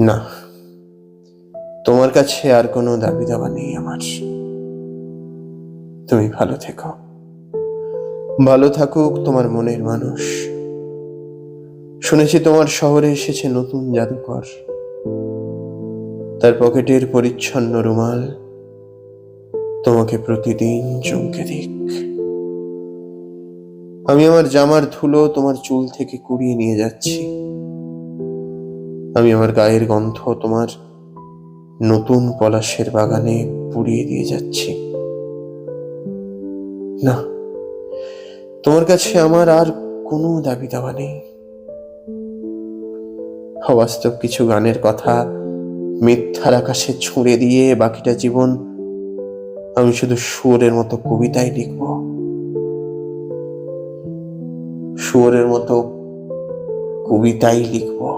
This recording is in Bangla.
না। তোমার কাছে আর কোনো দাবি দাবা নেই আমার। তুমি ভালো থেকো। ভালো থাকুক তোমার মনের মানুষ। শুনেছি তোমার শহরে এসেছে নতুন জাদুকর। তার পকেটের পরিচ্ছন্ন রুমাল তোমাকে প্রতিদিন চমকে দিক। আমি আমার জামার ধুলো তোমার চুল থেকে কুড়িয়ে নিয়ে যাচ্ছি। আমি আমার গায়ের গন্ধ তোমার নতুন পলাশের বাগানে পুড়িয়ে দিয়ে যাচ্ছি। না, তোমার কাছে আমার আর কোনো দাবি দাবা নেই। অবাস্তব কিছু গানের কথা মিথ্যার আকাশে ছুঁড়ে দিয়ে বাকিটা জীবন আমি শুধু সুরের মতো কবিতাই লিখব। সুরের মতো কবিতাই লিখব।